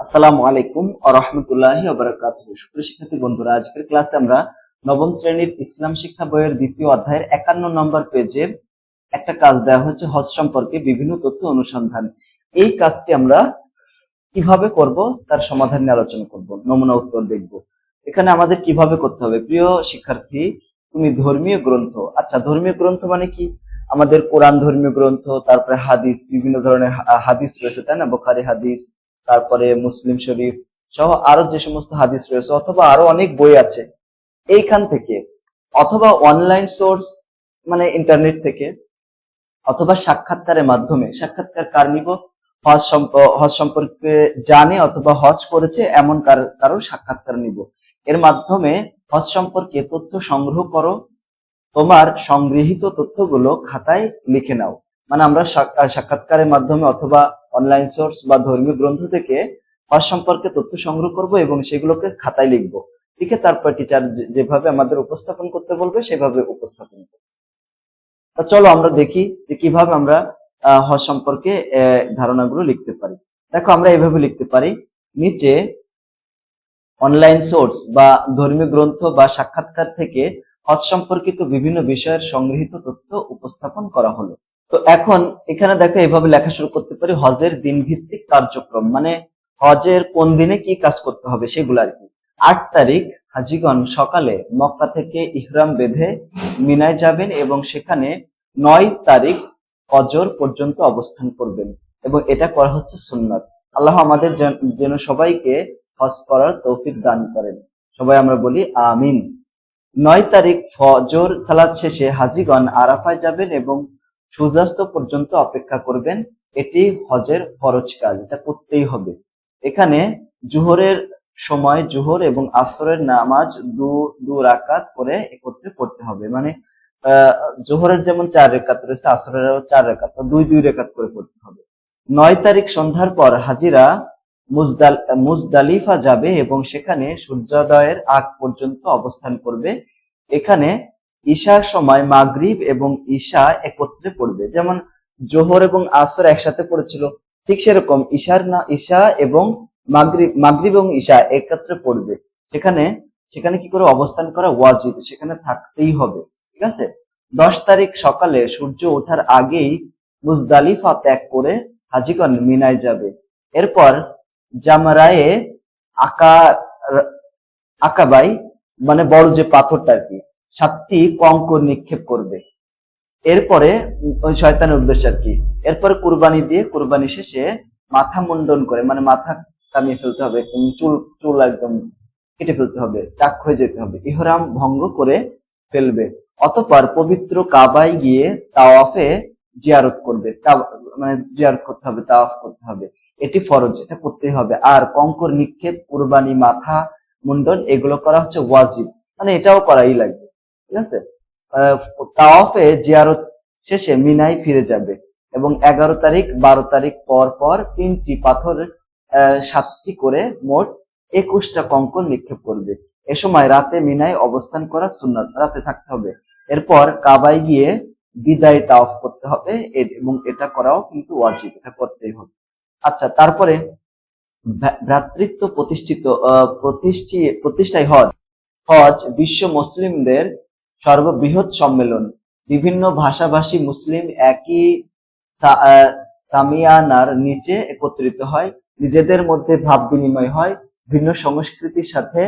আসসালামু আলাইকুম আরহামতুল্লাহি আবরাকাতুহু সুপ্রিয় শিক্ষার্থী, বন্ধুরা, আজকের ক্লাসে আমরা নবম শ্রেণির ইসলাম শিক্ষা বইয়ের দ্বিতীয় অধ্যায়ের একান্ন নম্বর পেজের একটা কাজ দেওয়া হয়েছে, হজ সম্পর্কে বিভিন্ন তথ্য অনুসন্ধান। এই কাজটি আমরা কীভাবে করব তার সমাধান নিয়ে আলোচনা করব, নমুনা উত্তর দেখব। এখানে আমাদের কীভাবে করতে হবে? প্রিয় শিক্ষার্থী, তুমি ধর্মীয় গ্রন্থ। আচ্ছা ধর্মীয় গ্রন্থ মানে কি? আমাদের কোরআন ধর্মীয় গ্রন্থ, তারপরে হাদিস, বিভিন্ন ধরনের হাদিস রয়েছে, তাই না? বোখারি হাদিস তারপরে মুসলিম শরীফ সহ আরও যে সমস্ত হাদিস রয়েছে অথবা আরও অনেক বই আছে, এইখান থেকে অথবা অনলাইন সোর্স মানে ইন্টারনেট থেকে, অথবা সাক্ষাৎকারের মাধ্যমে, সাক্ষাৎকার কার নিব? হজ হজ সম্পর্কে জানে অথবা হজ করেছে এমন কার- কারোর সাক্ষাৎকার নিব। এর মাধ্যমে হজ সম্পর্কে তথ্য সংগ্রহ করো, তোমার সংগৃহীত তথ্যগুলো খাতায় লিখে নাও। মানে আমরা সাক্ষা- সাক্ষাৎকারের মাধ্যমে অথবা অনলাইন সোর্স বা ধর্মীয় গ্রন্থ থেকে হজ সম্পর্কে তথ্য সংগ্রহ করব এবং সেগুলোকে খাতায় লিখব। লিখে তারপর টিচার যেভাবে আমাদের উপস্থাপন করতে বলবে, সেভাবে উপস্থাপন তা চলো আমরা দেখি যে কীভাবে আমরা হজ সম্পর্কে ধারণাগুলো লিখতে পারি। দেখো আমরা এভাবে লিখতে পারি, নিচে অনলাইন সোর্স বা ধর্মীয় গ্রন্থ বা সাক্ষাৎকার থেকে হজ সম্পর্কিত বিভিন্ন বিষয়ের সংগৃহীত তথ্য উপস্থাপন করা হলো। তো এখন এখানে দেখো এভাবে লেখা শুরু করতে পারি, হজের দিন ভিত্তিক কার্যক্রম। মানে হজের কোন দিনে কি কাজ করতে হবে সেগুলো আর কি। আট তারিখ হাজিগণ সকালে মক্কা থেকে ইহরাম বেঁধে মিনায় যাবেন এবং সেখানে নয় তারিখ ফজর পর্যন্ত অবস্থান করবেন এবং এটা করা হচ্ছে সুন্নত। আল্লাহ আমাদের যেন সবাইকে হজ করার তৌফিক দান করেন। সবাই আমরা বলি আমিন। নয় তারিখ ফজর সালাদ শেষে হাজিগণ আরাফায় যাবেন এবং সূর্যাস্ত পর্যন্ত অপেক্ষা করবেন, এটি হজের ফরজ কাজ, এটা করতেই হবে। এখানে জুহরের সময়, জুহর এবং আসরের নামাজ দু দু রাকাত করে একত্রে পড়তে হবে। মানে জোহরের যেমন চার রেখাত রয়েছে, আসরেরও চার রেখাত দুই দুই রেখাত করে পড়তে হবে। নয় তারিখ সন্ধ্যার পর হাজিরা মুজদাল, মুজদালিফা যাবে এবং সেখানে সূর্যোদয়ের আগ পর্যন্ত অবস্থান করবে। এখানে ঈশার সময় মাগরিব এবং ঈশা একত্রে পড়বে। যেমন জোহর এবং আসর একসাথে পড়েছিল, ঠিক সেরকম ঈশার না, ঈশা এবং মাগরিব মাগরিব এবং ঈশা একত্রে পড়বে। সেখানে সেখানে কি করে অবস্থান করা? ওয়াজিব, সেখানে থাকতেই হবে, ঠিক আছে? দশ তারিখ সকালে সূর্য ওঠার আগেই মুজদালিফা ত্যাগ করে হাজিগণ মিনায় যাবে। এরপর জামরায়ে আকা, আকাবাই মানে বড় যে পাথরটা আর কি সাতটি কঙ্কর নিক্ষেপ করবে। এরপরে শয়তানের উদ্দেশ্য আর কি। এরপরে কুরবানি দিয়ে কুরবানি শেষে মাথা মুন্ডন করে মানে মাথা কামিয়ে ফেলতে হবে চুল চুল একদম কেটে ফেলতে হবে, চাক হয়ে যেতে হবে, ইহরাম ভঙ্গ করে ফেলবে। অতপর পবিত্র কাবায় গিয়ে তাওয়াফে জিয়ারত করবে মানে জিয়ারত করতে হবে, তাওয়াফ করতে হবে। এটি ফরজ, এটা করতেই হবে। আর কঙ্কর নিক্ষেপ, কুরবানি, মাথা মুন্ডন, এগুলো করা হচ্ছে ওয়াজিব মানে এটাও করাই লাগবে। ঠিক আছে? তাওয়াফে জিয়ারত শেষে মিনায় ফিরে যাবে এবং এগারো তারিখ, বারো তারিখ পর পর তিনটি পাথর সাতটি করে মোট একুশটা কঙ্কন নিক্ষেপ করবে। এ সময় রাতে মিনায় অবস্থান করা সুন্নাত রাতে থাকতে হবে। এরপর কাবায় গিয়ে বিদায় তাওয়াফ করতে হবে এবং এটা করাও কিন্তু ওয়াজিব, এটা করতেই হবে। আচ্ছা তারপরে ভ্রা- ভ্রাতৃত্ব প্রতিষ্ঠিত প্রতিষ্ঠায় হজ। হজ বিশ্ব মুসলিমদের সর্ববৃহৎ সম্মেলন। বিভিন্ন ভাষাভাষী মুসলিম একই সামিয়ানার নিচে একত্রিত হয়। নিজেদের মধ্যে ভাব বিনিময় হয়। ভিন্ন সংস্কৃতির সাথে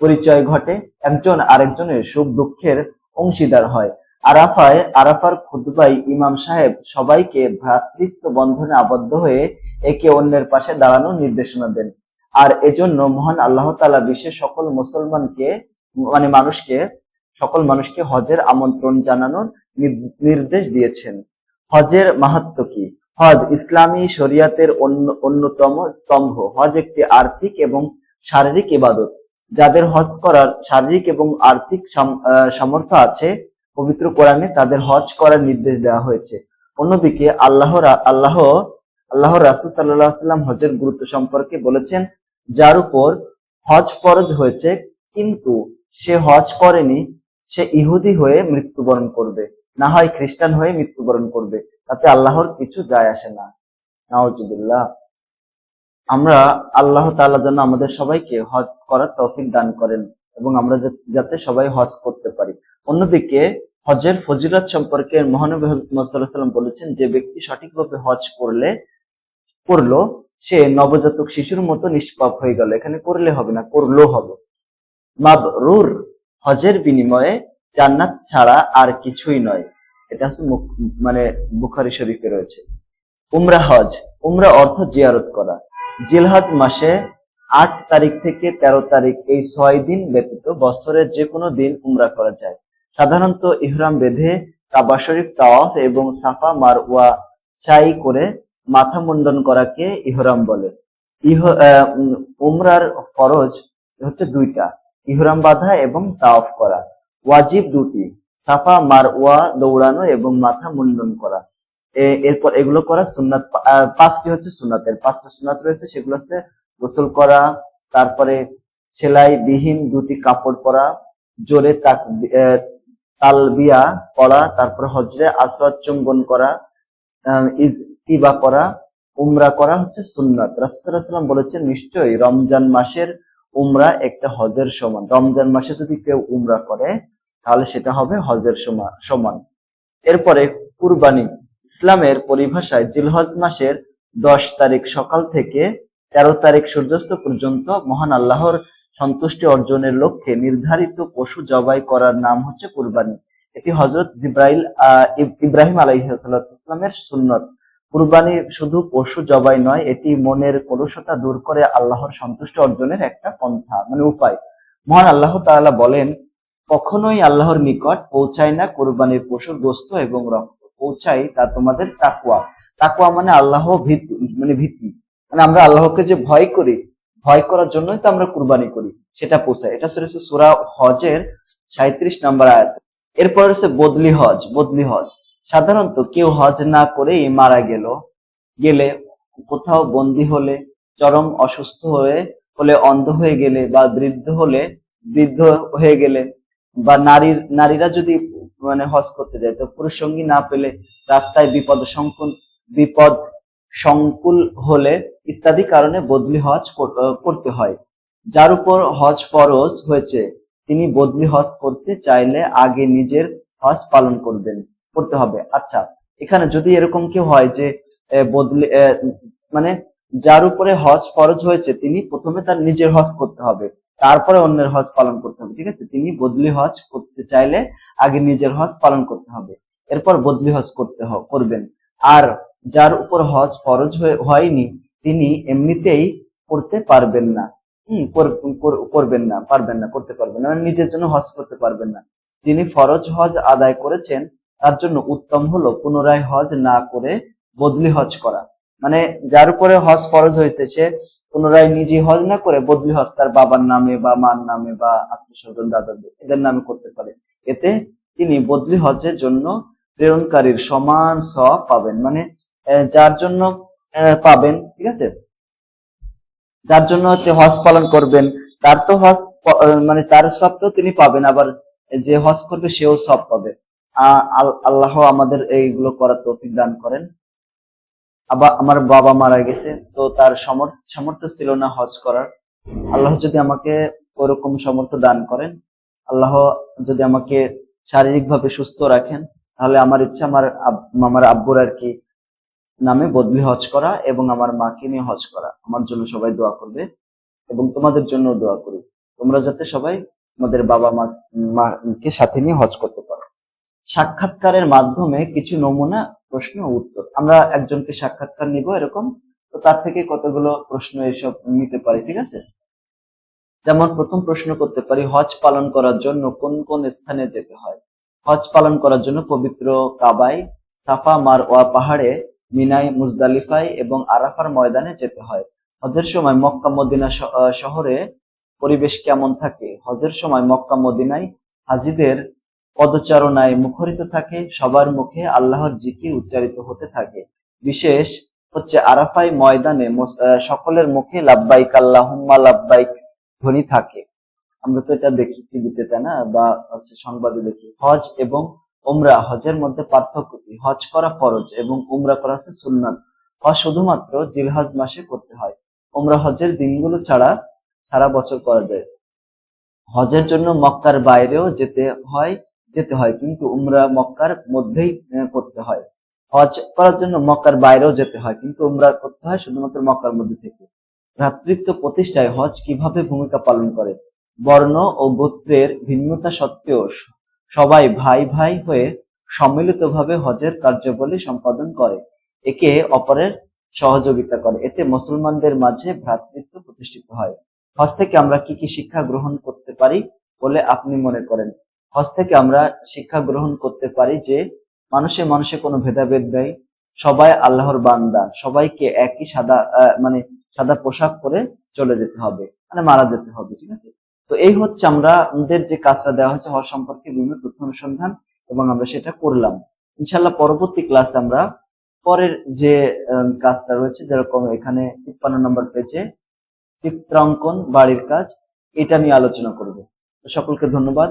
পরিচয় ঘটে। একজন আরেকজনের সুখ দুঃখের অংশীদার হয়। আরাফায়, আরাফার খুতবাই ইমাম সাহেব সবাইকে ভ্রাতৃত্ব বন্ধনে আবদ্ধ হয়ে একে অন্যের পাশে দাঁড়ানোর নির্দেশনা দেন। আর এজন্য মহান আল্লাহ তাআলা বিশ্বের সকল মুসলমানকে মানে মানুষকে সকল মানুষকে হজের আমন্ত্রণ জানানোর নির্দেশ দিয়েছেন। হজের মাহাত্ম কি? হজ ইসলামী শরিয়াতের অন্যতম স্তম্ভ। হজ একটি আর্থিক এবং শারীরিক ইবাদত। যাদের হজ করার শারীরিক এবং আর্থিক সামর্থ্য আছে, পবিত্র কোরআনে তাদের হজ করার নির্দেশ দেওয়া হয়েছে। অন্যদিকে আল্লাহ আল্লাহ আল্লাহ রাসুল সাল্লাহ সাল্লাম হজের গুরুত্ব সম্পর্কে বলেছেন, যার উপর হজ ফরজ হয়েছে, কিন্তু সে হজ করেনি সে ইহুদি হয়ে মৃত্যুবরণ করবে। না হয় খ্রিস্টান হয়ে মৃত্যুবরণ করবে। তাতে আল্লাহর কিছু যায় আসে না। নাউজুবিল্লাহ। আমরা আল্লাহ তাআলা যেন আমাদের সবাইকে হজ করার তৌফিক দান করেন এবং আমরা যাতে সবাই হজ করতে পারি। অন্যদিকে হজের ফজিলত সম্পর্কে মহানবী সাল্লাম বলেছেন যে ব্যক্তি সঠিকভাবে হজ করলে, করল, সে নবজাতক শিশুর মতো নিষ্পাপ হয়ে গেল। এখানে করলে হবে না করল হবে। মাবরুর হজের বিনিময়ে জান্নাত ছাড়া আর কিছুই নয়। এটা হচ্ছে মানে বুখারী শরীফে রয়েছে। উমরা হজ, উমরা অর্থ জিয়ারত করা। জিলহজ মাসে আট তারিখ থেকে তেরো তারিখ এই ছয় দিন ব্যতীত বছরের যে কোনো দিন উমরা করা যায়। সাধারণত ইহরাম বেঁধে কাবা শরীফ, তাওয়াফ এবং সাফা, মারওয়া সাই করে মাথা মুন্ডন করাকে ইহরাম বলে। ইহ উমরার ফরজ হচ্ছে দুইটা। ইহরাম বাঁধা এবং তাওয়াফ করা। ওয়াজিব দুটি সাফা মারওয়া দৌড়ানো এবং মাথা মুন্ডন করা। এরপর এগুলো করা সুন্নাত পাঁচটি হচ্ছে সুন্নাতের। পাঁচটা সুন্নাত রয়েছে সেগুলো হচ্ছে গোসল করা তারপরে সেলাই বিহীন দুটি কাপড় পরা জোরে আহ, তালবিয়া পড়া তারপর হজরে আসর চুম্বন করা ইজতিবা করা উমরা করা হচ্ছে সুন্নাত। রাসূলুল্লাহ বলেছেন নিশ্চয়ই রমজান মাসের উমরা একটা হজের সমান। রমজান মাসে যদি কেউ উমরা করে, তাহলে সেটা হবে হজের সমান এরপরে কুরবানি। ইসলামের পরিভাষায় জিলহজ মাসের দশ তারিখ সকাল থেকে তেরো তারিখ সূর্যাস্ত পর্যন্ত মহান আল্লাহর সন্তুষ্টি অর্জনের লক্ষ্যে নির্ধারিত পশু জবাই করার নাম হচ্ছে কুরবানি। এটি হজরত জিব্রাইল ইব্রাহিম আলাইহিসসালামের সুন্নত। কুরবানি শুধু পশু জবাই নয়, এটি মনের কলুষতা দূর করে আল্লাহর সন্তুষ্ট অর্জনের একটা পন্থা মানে উপায়। মহান আল্লাহ তাআলা বলেন, কখনোই আল্লাহর নিকট পৌঁছায় না কোরবানির পশুর গোস্ত এবং রক্ত। পৌঁছায় তা তোমাদের তাকুয়া তাকুয়া মানে আল্লাহ ভীতি মানে ভীতি। মানে আমরা আল্লাহকে যে ভয় করি, ভয় করার জন্যই তো আমরা কুরবানি করি। সেটা পৌঁছায়। এটা হচ্ছে সুরা হজের সাঁত্রিশ নাম্বার আয়াত। এরপর হচ্ছে বদলি হজ বদলি হজ। সাধারণত কেউ হজ না করেই মারা গেল। গেলে কোথাও বন্দি হলে, চরম অসুস্থ হয়ে, হলে অন্ধ হয়ে গেলে বা বৃদ্ধ হলে, বৃদ্ধ হয়ে গেলে বা নারীর, নারীরা যদি মানে হজ করতে যায়, তো পুরুষ সঙ্গী না পেলে রাস্তায় বিপদ সংকুল বিপদ সংকুল হলে ইত্যাদি কারণে বদলি হজ করতে হয়। যার উপর হজ ফরজ হয়েছে, তিনি বদলি হজ করতে চাইলে আগে নিজের হজ পালন করবেন। করতে হবে। আচ্ছা এখানে যদি এরকম কেউ হয় যে বদলি মানে যার উপরে হজ ফরজ হয়েছে, তিনি প্রথমে তার নিজের হজ করতে হবে, তারপরে অন্যের হজ পালন করতে হবে, ঠিক আছে? তিনি বদলি হজ করতে চাইলে আগে নিজের হজ পালন করতে হবে, এরপর বদলি হজ করতে করবেন। আর যার উপর হজ ফরজ হয়ে- হয়নি, তিনি এমনিতেই করতে পারবেন না। হম, কর- কর- করবেন না, পারবেন না, করতে পারবেন না মানে নিজের জন্য হজ করতে পারবেন না। যিনি ফরজ হজ আদায় করেছেন তার জন্য উত্তম হলো পুনরায় হজ না করে বদলি হজ করা। মানে যার উপরে হজ ফরজ হয়েছে, সে পুনরায় নিজে হজ না করে বদলি হজ তার বাবার নামে বা মার নামে বা আত্মীয় স্বজন দাদাদের, এদের নামে করতে পারে। এতে তিনি বদলি হজের জন্য প্রেরণকারীর সমান সব পাবেন। মানে যার জন্য পাবেন, ঠিক আছে? যার জন্য হচ্ছে হজ পালন করবেন, তার তো হজ মানে তার সব তো তিনি পাবেন, আবার যে হজ করবে সেও সব পাবে। আল্লাহ আমাদের এইগুলো করার তৌফিক দান করেন। আবার আমার বাবা মারা গেছে, তো তার সমর- সামর্থ্য ছিল না হজ করার। আল্লাহ যদি আমাকে ওরকম সামর্থ্য দান করেন, আল্লাহ যদি আমাকে শারীরিকভাবে সুস্থ রাখেন, তাহলে আমার ইচ্ছা আমার আমার আব্বুর আর কি নামে বদলি হজ করা এবং আমার মাকে নিয়ে হজ করা। আমার জন্য সবাই দোয়া করবে এবং তোমাদের জন্য দোয়া করি। তোমরা যাতে সবাই তোমাদের বাবা মা মাকে সাথে নিয়ে হজ করতে পারো। সাক্ষাৎকারের মাধ্যমে কিছু নমুনা, প্রশ্ন, উত্তর। আমরা একজনকে সাক্ষাৎকার নিব এরকম, তো তার থেকে কতগুলো প্রশ্ন এসব নিতে পারি, ঠিক আছে? যেমন প্রথম প্রশ্ন করতে পারি, হজ পালন করার জন্য কোন কোন স্থানে যেতে হয়? হজ পালন করার জন্য পবিত্র কাবায়, সাফা, মারওয়া পাহাড়ে মিনাই মুজদালিফায় এবং আরাফার ময়দানে যেতে হয়। হজের সময় মক্কা, মদিনা শহরে পরিবেশ কেমন থাকে? হজের সময় মক্কা, মদিনায় হাজিদের পদচারণায় মুখরিত থাকে, সবার মুখে আল্লাহর জিকির উচ্চারিত হতে থাকে। বিশেষ হচ্ছে আরাফাই ময়দানে সকলের মুখে লাব্বাইক আল্লাহুম্মা লাব্বাইক ধ্বনি থাকে। আমরা তো এটা দেখি টিভিতে, তাই না? বা হচ্ছে সংবাদে দেখি। হজ এবং উমরা, হজের মধ্যে পার্থক্য কি? হজ করা ফরজ এবং উমরা করা হচ্ছে সুন্নাত। হজ শুধুমাত্র জিলহজ মাসে করতে হয়। ওমরা হজের দিনগুলো ছাড়া সারা বছর করা যায়। হজের জন্য মক্কার বাইরেও যেতে হয় যেতে হয়, কিন্তু উমরা মক্কার মধ্যেই করতে হয়। হজ করার জন্য মক্কার বাইরেও যেতে হয়, কিন্তু উমরা করতে হয় শুধুমাত্র মক্কার মধ্যে থেকে। ভ্রাতৃত্ব প্রতিষ্ঠায় হজ কীভাবে ভূমিকা পালন করে? বর্ণ ও গোত্রের ভিন্নতা সত্ত্বেও সবাই ভাই ভাই হয়ে সম্মিলিতভাবে হজের কার্যাবলী সম্পাদন করে। একে অপরের সহযোগিতা করে। এতে মুসলমানদের মাঝে ভ্রাতৃত্ব প্রতিষ্ঠিত হয়। হজ থেকে আমরা কি কি শিক্ষা গ্রহণ করতে পারি বলে আপনি মনে করেন? হজ থেকে আমরা শিক্ষা গ্রহণ করতে পারি যে মানুষে মানুষে কোনো ভেদাভেদ নেই। সবাই আল্লাহর বান্দা। সবাইকে একই সাদা মানে সাদা পোশাক পরে চলে যেতে হবে মানে মারা যেতে হবে, ঠিক আছে? তো এই হচ্ছে আমরা আমাদের যে কাজটা দেওয়া হচ্ছে হজ সম্পর্কে বিভিন্ন তথ্য অনুসন্ধান এবং আমরা সেটা করলাম। ইনশাল্লাহ পরবর্তী ক্লাসে আমরা পরের যে কাজটা রয়েছে, যেরকম এখানে তিপ্পান্ন নম্বর পেজে চিত্রাঙ্কন বাড়ির কাজ, এটা নিয়ে আলোচনা করব। সকলকে ধন্যবাদ।